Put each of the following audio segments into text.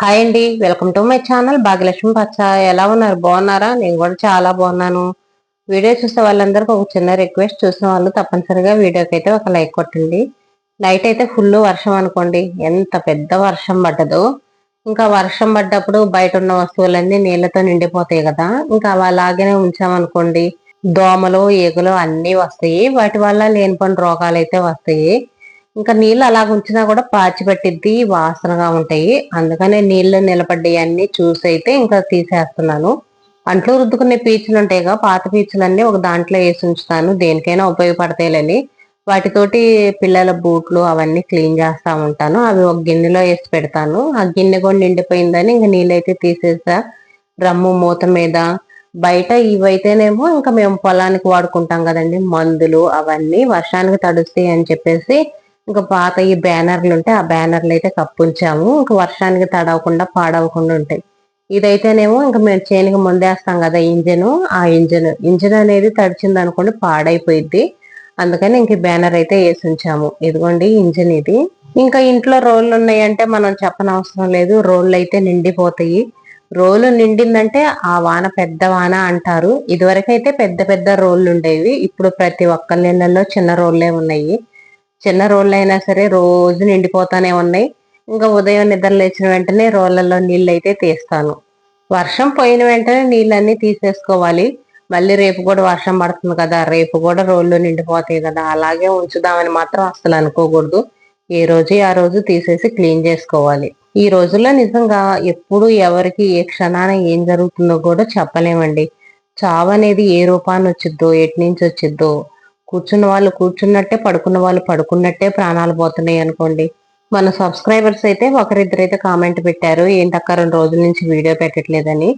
Hi అండి welcome to my channel Bhagyalakshmi Pacha ఎలా ఉన్నారు? బాగున్నారా? నేను కూడా చాలా బాగున్నాను. వీడియో చూసే వాళ్ళందరికీ ఒక చిన్న రిక్వెస్ట్ చూసిన వాళ్ళు తప్పనిసరిగా వీడియోకి అయితే ఒక లైక్ కొట్టండి. నైట్ అయితే ఫుల్ వర్షం అనుకోండి. ఎంత పెద్ద వర్షం పడ్డదో. ఇంకా వర్షం పడ్డప్పుడు బయట ఉన్న వస్తువులన్నీ నీళ్ళతో నిండిపోతాయి కదా. ఇంకా అవి అలాగనే ఉంచామనుకోండి. దోమలు ఈగలు అన్నీ వస్తాయి. వాటి వల్ల లేనిపోని రోగాలు అయితే వస్తాయి. ఇంకా నీళ్ళు అలా ఉంచినా కూడా పాచి పట్టిద్ది వాసనగా ఉంటాయి. అందుకనే నీళ్ళు నిలబడ్డాయి చూసి అయితే ఇంకా తీసేస్తున్నాను. అంట్లో రుద్దుకునే పీచులు ఉంటాయిగా పాత పీచులన్నీ ఒక దాంట్లో వేసి ఉంచుతాను. దేనికైనా ఉపయోగపడతాయిలని వాటితోటి పిల్లల బూట్లు అవన్నీ క్లీన్ చేస్తా ఉంటాను. అవి ఒక గిన్నెలో వేసి పెడతాను. ఆ గిన్నె కూడా నిండిపోయిందని ఇంకా నీళ్ళైతే తీసేసా. డ్రమ్ము మూత మీద. బయట ఇవైతేనేమో ఇంకా మేము పొలానికి వాడుకుంటాం కదండి మందులు అవన్నీ. వర్షానికి తడుస్తాయి అని చెప్పేసి ఇంకా పాత ఈ బ్యానర్లు ఉంటే ఆ బ్యానర్లు అయితే కప్పుంచాము ఇంకా వర్షానికి తడవకుండా పాడవకుండా ఉంటాయి. ఇదైతేనేమో ఇంకా మేము చేనికి ముందేస్తాం కదా ఇంజన్. ఆ ఇంజన్ ఇంజన్ అనేది తడిచింది అనుకోండి పాడైపోయింది అందుకని ఇంక బ్యానర్ అయితే వేసి ఉంచాము. ఇదిగోండి ఇంజన్ ఇది. ఇంకా ఇంట్లో రోళ్ళు ఉన్నాయంటే మనం చెప్పనవసరం లేదు. రోళ్ళు అయితే నిండిపోతాయి. రోలు నిండిందంటే ఆ వాన పెద్ద వాన అంటారు. ఇదివరకైతే పెద్ద పెద్ద రోళ్ళు ఉండేవి. ఇప్పుడు ప్రతి ఒక్కళ్ళ చిన్న రోళ్ళే ఉన్నాయి. చిన్న రోళ్ళు అయినా సరే రోజు నిండిపోతానే ఉన్నాయి. ఇంకా ఉదయం నిద్ర లేచిన వెంటనే రోళ్ళల్లో నీళ్ళు అయితే తీస్తాను. వర్షం పోయిన వెంటనే నీళ్ళన్నీ తీసేసుకోవాలి. మళ్ళీ రేపు కూడా వర్షం పడుతుంది కదా రేపు కూడా రోళ్ళు నిండిపోతాయి కదా అలాగే ఉంచుదామని మాత్రం అస్సలు అనుకోకూడదు. ఏ రోజు ఆ రోజు తీసేసి క్లీన్ చేసుకోవాలి. ఈ రోజుల్లో నిజంగా ఎప్పుడు ఎవరికి ఏ క్షణాన ఏం జరుగుతుందో కూడా చెప్పలేమండి. చావు అనేది ఏ రూపాన్ని వచ్చిద్దో ఎటు నుంచి వచ్చిద్దో కూర్చున్న వాళ్ళు కూర్చున్నట్టే పడుకున్న వాళ్ళు పడుకున్నట్టే ప్రాణాలు పోతున్నాయి అనుకోండి. మన సబ్స్క్రైబర్స్ అయితే ఒకరిద్దరైతే కామెంట్ పెట్టారు ఏంటక్క రెండు రోజుల నుంచి వీడియో పెట్టట్లేదని?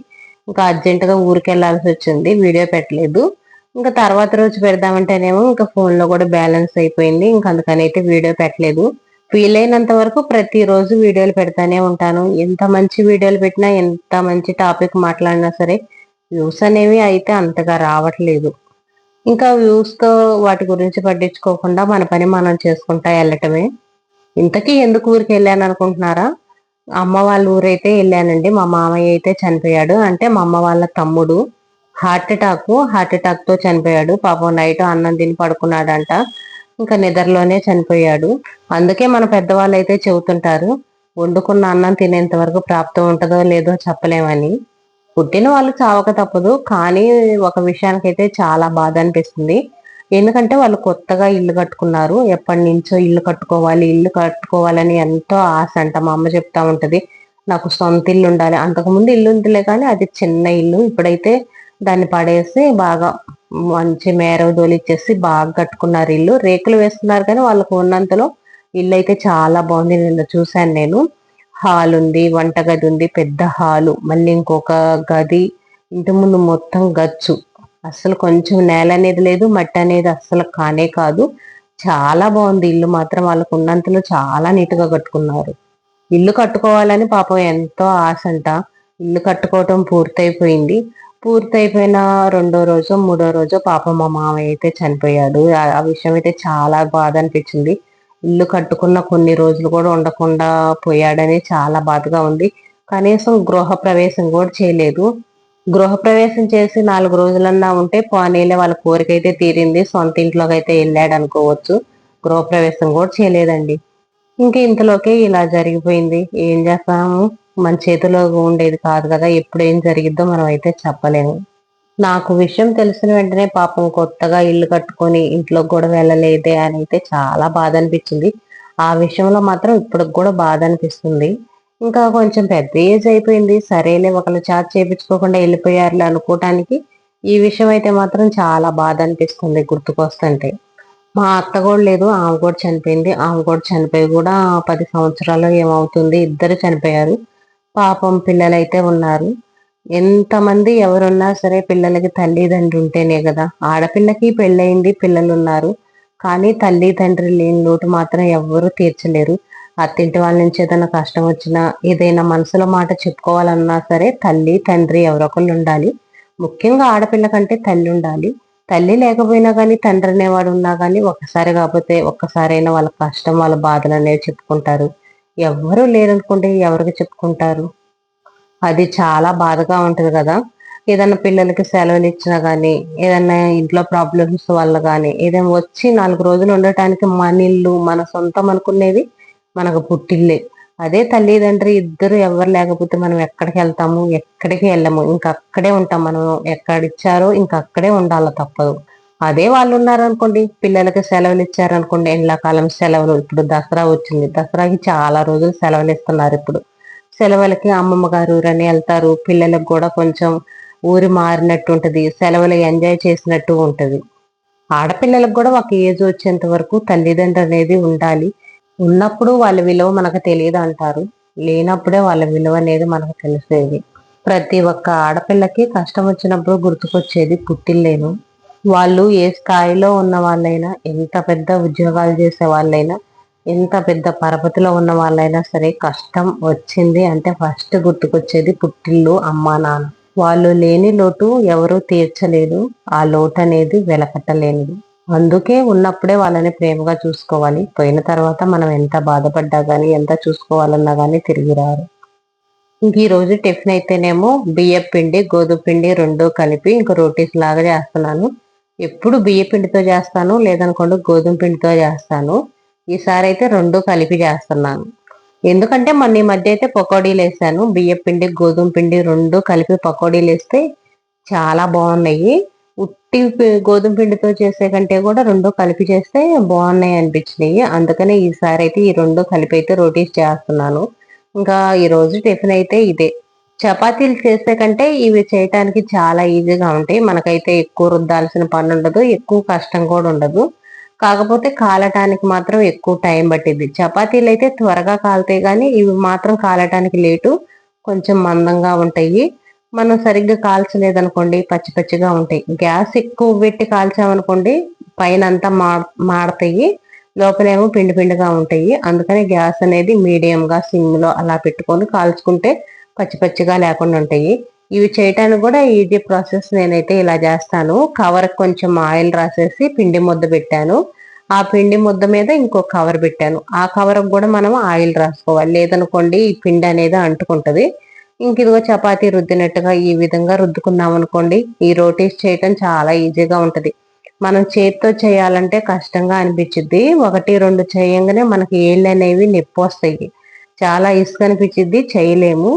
ఇంకా అర్జెంటుగా ఊరికి వచ్చింది వీడియో పెట్టలేదు. ఇంకా తర్వాత రోజు పెడదామంటేనేమో ఇంకా ఫోన్లో కూడా బ్యాలెన్స్ అయిపోయింది ఇంకా అందుకని అయితే వీడియో పెట్టలేదు. వీలైనంత వరకు ప్రతిరోజు వీడియోలు పెడతానే ఉంటాను. ఎంత మంచి వీడియోలు పెట్టినా ఎంత మంచి టాపిక్ మాట్లాడినా సరే వ్యూస్ అనేవి అయితే అంతగా రావట్లేదు. ఇంకా వ్యూస్తో వాటి గురించి పట్టించుకోకుండా మన పని మనం చేసుకుంటా వెళ్ళటమే. ఇంతకీ ఎందుకు ఊరికి వెళ్ళాను అనుకుంటున్నారా? అమ్మ వాళ్ళ ఊరైతే వెళ్ళానండి. మా మామయ్య అయితే చనిపోయాడు. అంటే మా అమ్మ వాళ్ళ తమ్ముడు హార్ట్ అటాక్ హార్ట్ అటాక్తో చనిపోయాడు. పాపం నైట్ అన్నం తిని పడుకున్నాడంట. ఇంకా నిద్రలోనే చనిపోయాడు. అందుకే మన పెద్దవాళ్ళు అయితే చెబుతుంటారు వండుకున్న అన్నం తినేంత వరకు ప్రాప్తం ఉంటుందో లేదో చెప్పలేమని. పుట్టిన వాళ్ళు చావక తప్పదు కానీ ఒక విషయానికైతే చాలా బాధ అనిపిస్తుంది. ఎందుకంటే వాళ్ళు కొత్తగా ఇల్లు కట్టుకున్నారు. ఎప్పటి నుంచో ఇల్లు కట్టుకోవాలి ఇల్లు కట్టుకోవాలని ఎంతో ఆశ అంట. మా అమ్మ చెప్తా ఉంటది నాకు సొంత ఇల్లు ఉండాలి. అంతకుముందు ఇల్లు ఉందిలే కానీ అది చిన్న ఇల్లు. ఇప్పుడైతే దాన్ని పడేసి బాగా మంచి మేర దోలిచ్చేసి బాగా కట్టుకున్నారు ఇల్లు. రేకులు వేస్తున్నారు కానీ వాళ్ళకు ఉన్నంతలో ఇల్లు అయితే చాలా బాగుంది. నిన్న చూశాను నేను. హాల్ ఉంది వంటగది ఉంది పెద్ద హాలు మళ్ళీ ఇంకొక గది ఇంటి ముందు మొత్తం గచ్చు. అసలు కొంచెం నేల అనేది లేదు మట్టి అనేది అస్సలు కానే కాదు. చాలా బాగుంది ఇల్లు మాత్రం వాళ్ళకు ఉన్నంతలో చాలా నీట్గా కట్టుకున్నారు. ఇల్లు కట్టుకోవాలని పాపం ఎంతో ఆశ అంట ఇల్లు కట్టుకోవటం పూర్తయిపోయింది. పూర్తయిపోయిన రెండో రోజు మూడో రోజు పాపం మా మామయ్య అయితే చనిపోయాడు. ఆ విషయం అయితే చాలా బాధ అనిపించింది. ఇల్లు కట్టుకున్న కొన్ని రోజులు కూడా ఉండకుండా పోయాడని చాలా బాధగా ఉంది. కనీసం గృహ ప్రవేశం కూడా చేయలేదు. గృహప్రవేశం చేసి నాలుగు రోజులన్నా ఉంటే పోనీలే వాళ్ళ కోరిక అయితే తీరింది. సొంత ఇంట్లోకి అయితే వెళ్ళాడు అనుకోవచ్చు. గృహప్రవేశం కూడా చేయలేదండి. ఇంకా ఇంతలోకే ఇలా జరిగిపోయింది. ఏం చేస్తాము? మన చేతిలో ఉండేది కాదు కదా. ఎప్పుడు ఏం జరిగిద్దో మనం అయితే చెప్పలేము. నాకు విషయం తెలిసిన వెంటనే పాపం కొత్తగా ఇల్లు కట్టుకొని ఇంట్లోకి కూడా వెళ్ళలేదే అని అయితే చాలా బాధ అనిపించింది. ఆ విషయంలో మాత్రం ఇప్పటికి కూడా బాధ అనిపిస్తుంది. ఇంకా కొంచెం పెద్ద ఏజ్ అయిపోయింది. సరేలే ఒకళ్ళు చార్జ్ చేయించుకోకుండా వెళ్ళిపోయారులే అనుకోవటానికి ఈ విషయం అయితే మాత్రం చాలా బాధ అనిపిస్తుంది గుర్తుకొస్తుంటే. మా అత్త కూడా లేదు ఆమె కూడా చనిపోయింది. ఆమె కూడా చనిపోయి కూడా పది సంవత్సరాలు ఏమవుతుంది? ఇద్దరు చనిపోయారు. పాపం పిల్లలైతే ఉన్నారు. ఎంతమంది ఎవరున్నా సరే పిల్లలకి తల్లిదండ్రి ఉంటేనే కదా. ఆడపిల్లకి పెళ్ళయింది పిల్లలు ఉన్నారు కానీ తల్లి తండ్రి లేని లోటు మాత్రం ఎవ్వరూ తీర్చలేరు. అత్తింటి వాళ్ళ నుంచి ఏదైనా కష్టం వచ్చినా ఏదైనా మనసులో మాట చెప్పుకోవాలన్నా సరే తల్లి తండ్రి ఎవరొకళ్ళు ఉండాలి. ముఖ్యంగా ఆడపిల్ల కంటే తల్లి ఉండాలి. తల్లి లేకపోయినా కానీ తండ్రి అనేవాడు ఉన్నా కానీ ఒక్కసారి కాకపోతే ఒక్కసారైనా వాళ్ళ కష్టం వాళ్ళ బాధలు అనేవి చెప్పుకుంటారు. ఎవ్వరూ లేరనుకుంటే ఎవరికి చెప్పుకుంటారు? అది చాలా బాధగా ఉంటుంది కదా. ఏదైనా పిల్లలకి సెలవులు ఇచ్చినా కానీ ఏదైనా ఇంట్లో ప్రాబ్లమ్స్ వల్ల కానీ ఏదైనా వచ్చి నాలుగు రోజులు ఉండటానికి మన ఇల్లు మన సొంతం అనుకునేది మనకు పుట్టిల్లే. అదే తల్లిదండ్రి ఇద్దరు ఎవరు లేకపోతే మనం ఎక్కడికి వెళ్తాము ఎక్కడికి వెళ్ళము. ఇంకా అక్కడే ఉంటాం మనం. ఎక్కడిచ్చారో ఇంకా అక్కడే ఉండాలి తప్పదు. అదే వాళ్ళు ఉన్నారనుకోండి పిల్లలకి సెలవులు ఇచ్చారనుకోండి ఎండాకాలం సెలవులు. ఇప్పుడు దసరా వచ్చింది. దసరాకి చాలా రోజులు సెలవులు ఇస్తున్నారు ఇప్పుడు. సెలవులకి అమ్మమ్మ గారు ఊరని వెళ్తారు. పిల్లలకు కూడా కొంచెం ఊరి మారినట్టు ఉంటుంది. సెలవులు ఎంజాయ్ చేసినట్టు ఉంటుంది. ఆడపిల్లలకు కూడా ఒక ఏజ్ వచ్చేంత వరకు తల్లిదండ్రులు అనేది ఉండాలి. ఉన్నప్పుడు వాళ్ళ విలువ మనకు తెలియదు అంటారు. లేనప్పుడే వాళ్ళ విలువ అనేది మనకు తెలిసేది ప్రతి ఒక్క ఆడపిల్లకి కష్టం వచ్చినప్పుడు గుర్తుకొచ్చేది పుట్టిల్లేను. వాళ్ళు ఏ స్థాయిలో ఉన్న వాళ్ళైనా ఎంత పెద్ద ఉద్యోగాలు చేసే వాళ్ళైనా ఎంత పెద్ద పరపతిలో ఉన్న వాళ్ళైనా సరే కష్టం వచ్చింది అంటే ఫస్ట్ గుర్తుకొచ్చేది పుట్టిల్లు అమ్మా నాన్న. వాళ్ళు లేని లోటు ఎవరూ తీర్చలేదు. ఆ లోటు అనేది వెలకట్టలేనిది. అందుకే ఉన్నప్పుడే వాళ్ళని ప్రేమగా చూసుకోవాలి. పోయిన తర్వాత మనం ఎంత బాధపడ్డా కానీ ఎంత చూసుకోవాలన్నా కానీ తిరిగి రారు. ఇంక ఈ రోజు టిఫిన్ అయితేనేమో బియ్యం పిండి గోధుమ పిండి రెండు కలిపి ఇంక రోటీస్ లాగా చేస్తున్నాను. ఎప్పుడు బియ్య పిండితో చేస్తాను లేదనుకోండి గోధుమ పిండితో చేస్తాను. ఈసారి అయితే రెండు కలిపి చేస్తున్నాను. ఎందుకంటే మొన్న ఈ మధ్య అయితే పకోడీలు వేసాను. బియ్య పిండి గోధుమ పిండి రెండు కలిపి పకోడీలు వేస్తే చాలా బాగున్నాయి. ఉట్టి గోధుమ పిండితో చేసే కంటే కూడా రెండు కలిపి చేస్తే బాగున్నాయి అనిపించినాయి. అందుకనే ఈసారి అయితే ఈ రెండు కలిపి అయితే రోటీస్ చేస్తున్నాను. ఇంకా ఈరోజు టిఫిన్ అయితే ఇదే. చపాతీలు చేసే కంటే ఇవి చేయటానికి చాలా ఈజీగా ఉంటాయి. మనకైతే ఎక్కువ రుద్దాల్సిన పని ఉండదు. ఎక్కువ కష్టం కూడా ఉండదు. కాకపోతే కాలటానికి మాత్రం ఎక్కువ టైం పట్టింది చపాతీలు అయితే త్వరగా కాలుతాయి కానీ ఇవి మాత్రం కాలటానికి లేటు కొంచెం మందంగా ఉంటాయి. మనం సరిగ్గా కాల్చలేదనుకోండి పచ్చి పచ్చిగా ఉంటాయి. గ్యాస్ ఎక్కువ పెట్టి కాల్చామనుకోండి పైన అంతా మా మాడతాయి. లోపలేమో పిండి పిండిగా ఉంటాయి. అందుకని గ్యాస్ అనేది మీడియంగా సిమ్లో అలా పెట్టుకొని కాల్చుకుంటే పచ్చి పచ్చిగా లేకుండా ఉంటాయి. ఇవి చేయటానికి కూడా ఈజీ ప్రాసెస్ నేనైతే ఇలా చేస్తాను. కవర్ కొంచెం ఆయిల్ రాసేసి పిండి ముద్ద పెట్టాను. ఆ పిండి ముద్ద మీద ఇంకో కవర్ పెట్టాను. ఆ కవర్ కూడా మనం ఆయిల్ రాసుకోవాలి. లేదనుకోండి ఈ పిండి అనేది అంటుకుంటుంది. ఇంక ఇదిగో చపాతీ రుద్దినట్టుగా ఈ విధంగా రుద్దుకున్నాం అనుకోండి. ఈ రోటీస్ చేయటం చాలా ఈజీగా ఉంటుంది. మనం చేతితో చేయాలంటే కష్టంగా అనిపించింది ఒకటి రెండు చేయంగానే మనకి ఏళ్ళు అనేవి నొప్పి వస్తాయి. చాలా ఇసుక అనిపించింది చేయలేము.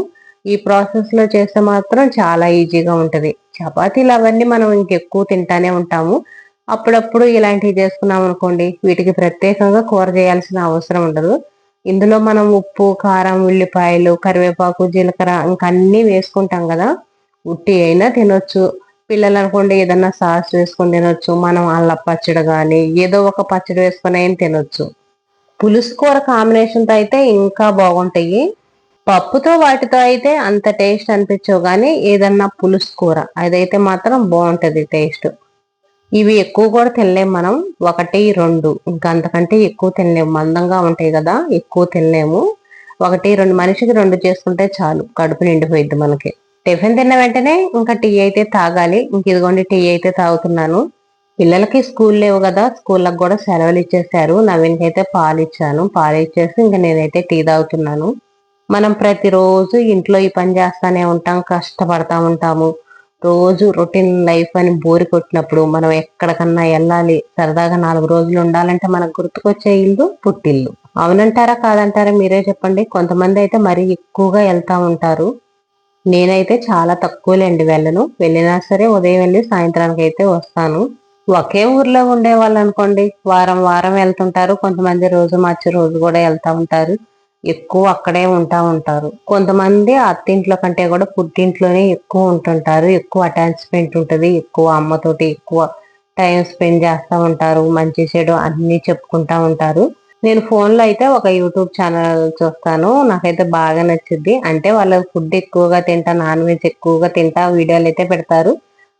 ఈ ప్రాసెస్లో చేస్తే మాత్రం చాలా ఈజీగా ఉంటుంది. చపాతీలు అవన్నీ మనం ఇంకెక్కువ తింటానే ఉంటాము. అప్పుడప్పుడు ఇలాంటివి చేసుకున్నాం అనుకోండి వీటికి ప్రత్యేకంగా కూర చేయాల్సిన అవసరం ఉండదు. ఇందులో మనం ఉప్పు కారం ఉల్లిపాయలు కరివేపాకు జీలకర్ర ఇంకా అన్ని వేసుకుంటాం కదా. ఉట్టి అయినా తినొచ్చు. పిల్లలు అనుకోండి ఏదన్నా సాస్ వేసుకొని తినొచ్చు మనం అల్ల పచ్చడి కానీ ఏదో ఒక పచ్చడి వేసుకొని అయినా తినొచ్చు. పులుసు కూర కాంబినేషన్తో అయితే ఇంకా బాగుంటాయి. పప్పుతో వాటితో అయితే అంత టేస్ట్ అనిపించవు కానీ ఏదన్నా పులుసు కూర అదైతే మాత్రం బాగుంటుంది టేస్ట్. ఇవి ఎక్కువ కూడా తినలేము మనం ఒకటి రెండు ఇంకా అంతకంటే ఎక్కువ తినలేము మందంగా ఉంటాయి కదా ఎక్కువ తినలేము. ఒకటి రెండు మనిషికి రెండు చేసుకుంటే చాలు కడుపు నిండిపోయింది మనకి. టిఫిన్ తిన్న వెంటనే ఇంకా టీ అయితే తాగాలి. ఇంక ఇదిగోండి టీ అయితే తాగుతున్నాను. పిల్లలకి స్కూల్ లేవు కదా స్కూళ్ళకి కూడా సెలవులు ఇచ్చేసారు నవీన్కి అయితే పాలు ఇచ్చాను. పాలు ఇచ్చేసి ఇంకా నేనైతే టీ తాగుతున్నాను. మనం ప్రతిరోజు ఇంట్లో ఈ పని చేస్తూనే ఉంటాం కష్టపడతా ఉంటాము. రోజు రొటీన్ లైఫ్ అని బోరి కొట్టినప్పుడు మనం ఎక్కడికన్నా వెళ్ళాలి సరదాగా నాలుగు రోజులు ఉండాలంటే మనకు గుర్తుకొచ్చే ఇల్లు పుట్టిల్లు. అవునంటారా కాదంటారా మీరే చెప్పండి. కొంతమంది అయితే మరీ ఎక్కువగా వెళ్తా ఉంటారు. నేనైతే చాలా తక్కువలేండి వెళ్ళను. వెళ్ళినా సరే ఉదయం వెళ్ళి సాయంత్రానికి అయితే వస్తాను. ఒకే ఊర్లో ఉండే వాళ్ళు అనుకోండి. వారం వారం వెళ్తుంటారు. కొంతమంది రోజు మార్చి రోజు కూడా వెళ్తా ఉంటారు. ఎక్కువ అక్కడే ఉంటా ఉంటారు. కొంతమంది అత్తింట్లో కంటే కూడా పుట్టింట్లోనే ఎక్కువ ఉంటుంటారు. ఎక్కువ అటాచ్మెంట్ ఉంటుంది. ఎక్కువ అమ్మతోటి ఎక్కువ టైం స్పెండ్ చేస్తూ ఉంటారు. మంచి చెడు అన్నీ చెప్పుకుంటా ఉంటారు. నేను ఫోన్లో అయితే ఒక యూట్యూబ్ ఛానల్ చూస్తాను. నాకైతే బాగా నచ్చింది అంటే వాళ్ళ ఫుడ్ ఎక్కువగా తింటా నాన్ వెజ్ ఎక్కువగా తింటా వీడియోలు అయితే పెడతారు.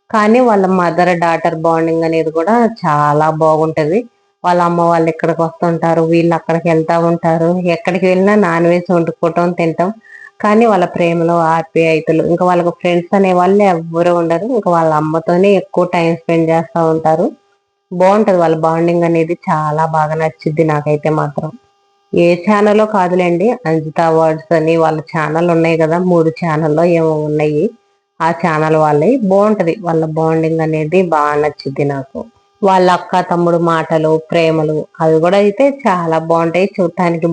కానీ వాళ్ళ మదర్ డాటర్ బాండింగ్ అనేది కూడా చాలా బాగుంటుంది. వాళ్ళ అమ్మ వాళ్ళు ఇక్కడికి వస్తుంటారు వీళ్ళు అక్కడికి వెళ్తూ ఉంటారు. ఎక్కడికి వెళ్ళినా నాన్ వెజ్ వండుకోవటం తింటాం కానీ వాళ్ళ ప్రేమలో ఆప్యాయతలు. ఇంకా వాళ్ళకి ఫ్రెండ్స్ అనే వాళ్ళు ఎవ్వరు ఉండరు. ఇంకా వాళ్ళ అమ్మతోనే ఎక్కువ టైం స్పెండ్ చేస్తూ ఉంటారు. బాగుంటుంది వాళ్ళ బాండింగ్ అనేది. చాలా బాగా నచ్చింది నాకైతే మాత్రం. ఏ ఛానల్లో కాదులేండి. అంజిత అవార్డ్స్ అని వాళ్ళ ఛానల్ ఉన్నాయి కదా. మూడు ఛానల్లో ఏమో ఉన్నాయి. ఆ ఛానల్ వాళ్ళవి. బాగుంటుంది. వాళ్ళ బాండింగ్ అనేది బాగా నచ్చింది నాకు. వాళ్ళ అక్క తమ్ముడు మాటలు ప్రేమలు అవి కూడా అయితే చాలా బాగుంటాయి. చూడటానికి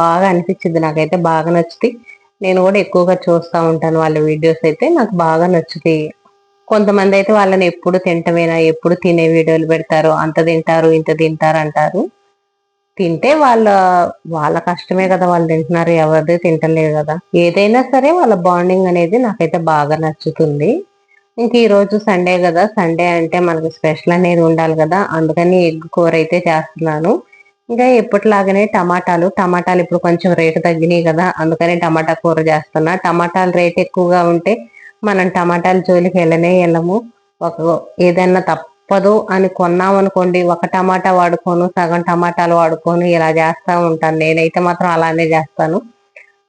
బాగా అనిపించింది. నాకైతే బాగా నచ్చుతాయి. నేను కూడా ఎక్కువగా చూస్తూ ఉంటాను వాళ్ళ వీడియోస్ అయితే. నాకు బాగా నచ్చుతాయి. కొంతమంది అయితే వాళ్ళని ఎప్పుడు తింటమేనా ఎప్పుడు తినే వీడియోలు పెడతారు. అంత తింటారు ఇంత తింటారు అంటారు. తింటే వాళ్ళ వాళ్ళ కష్టమే కదా వాళ్ళు తింటున్నారు. ఎవరిది తింటలేదు కదా. ఏదైనా సరే వాళ్ళ బాండింగ్ అనేది నాకైతే బాగా నచ్చుతుంది. ఇంక ఈ రోజు సండే కదా. సండే అంటే మనకు స్పెషల్ అనేది ఉండాలి కదా. అందుకని ఎగ్ కూర అయితే చేస్తున్నాను. ఇంకా ఎప్పటిలాగానే టమాటాలు టమాటాలు ఇప్పుడు కొంచెం రేటు తగ్గినాయి కదా. అందుకని టమాటా కూర చేస్తున్నా. టమాటాలు రేట్ ఎక్కువగా ఉంటే మనం టమాటాల జోలికి వెళ్ళనే వెళ్ళము. ఒక ఏదైనా తప్పదు అని కొన్నాం అనుకోండి ఒక టమాటా వాడుకోను సగం టమాటాలు వాడుకోను ఇలా చేస్తూ ఉంటాను. నేనైతే మాత్రం అలానే చేస్తాను.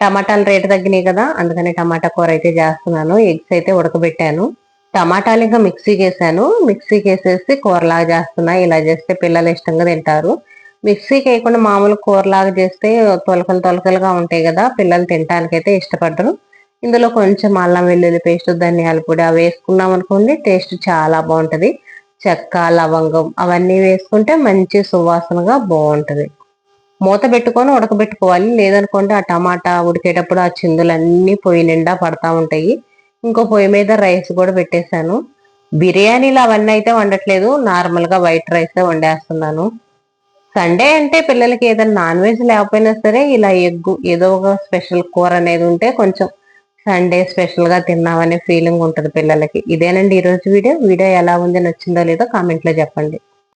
టమాటాలు రేటు తగ్గినాయి కదా. అందుకని టమాటా కూర అయితే చేస్తున్నాను. ఎగ్స్ అయితే ఉడకబెట్టాను. టమాటాలు ఇంకా మిక్సీకి వేసాను మిక్సీకి వేసేసి కూరలాగా చేస్తున్నా. ఇలా చేస్తే పిల్లలు ఇష్టంగా తింటారు. మిక్సీకి వేయకుండా మామూలు కూరలాగా చేస్తే తొలకలు తొలకలుగా ఉంటాయి కదా పిల్లలు తినడానికి అయితే ఇష్టపడరు. ఇందులో కొంచెం అల్లం వెల్లుల్లి పేస్ట్ ధనియాల పొడి అవి వేసుకున్నాం అనుకోండి టేస్ట్ చాలా బాగుంటుంది. చెక్క లవంగం అవన్నీ వేసుకుంటే మంచి సువాసనగా బాగుంటుంది. మూత పెట్టుకొని ఉడకబెట్టుకోవాలి. లేదనుకోండి ఆ టమాటా ఉడికేటప్పుడు ఆ చిందులన్నీ పొయ్యి నిండా పడతా ఉంటాయి. ఇంకో పొయ్యి మీద రైస్ కూడా పెట్టేశాను. బిర్యానీలు అవన్నీ అయితే వండట్లేదు. నార్మల్గా వైట్ రైస్ వండేస్తున్నాను. సండే అంటే పిల్లలకి ఏదైనా నాన్ వెజ్ లేకపోయినా సరే ఇలా ఎగ్గు ఏదో ఒక స్పెషల్ కూర అనేది ఉంటే కొంచెం సండే స్పెషల్గా తిన్నామనే ఫీలింగ్ ఉంటుంది పిల్లలకి. ఇదేనండి ఈరోజు వీడియో. వీడియో ఎలా ఉంది నచ్చిందో లేదో కామెంట్లో చెప్పండి.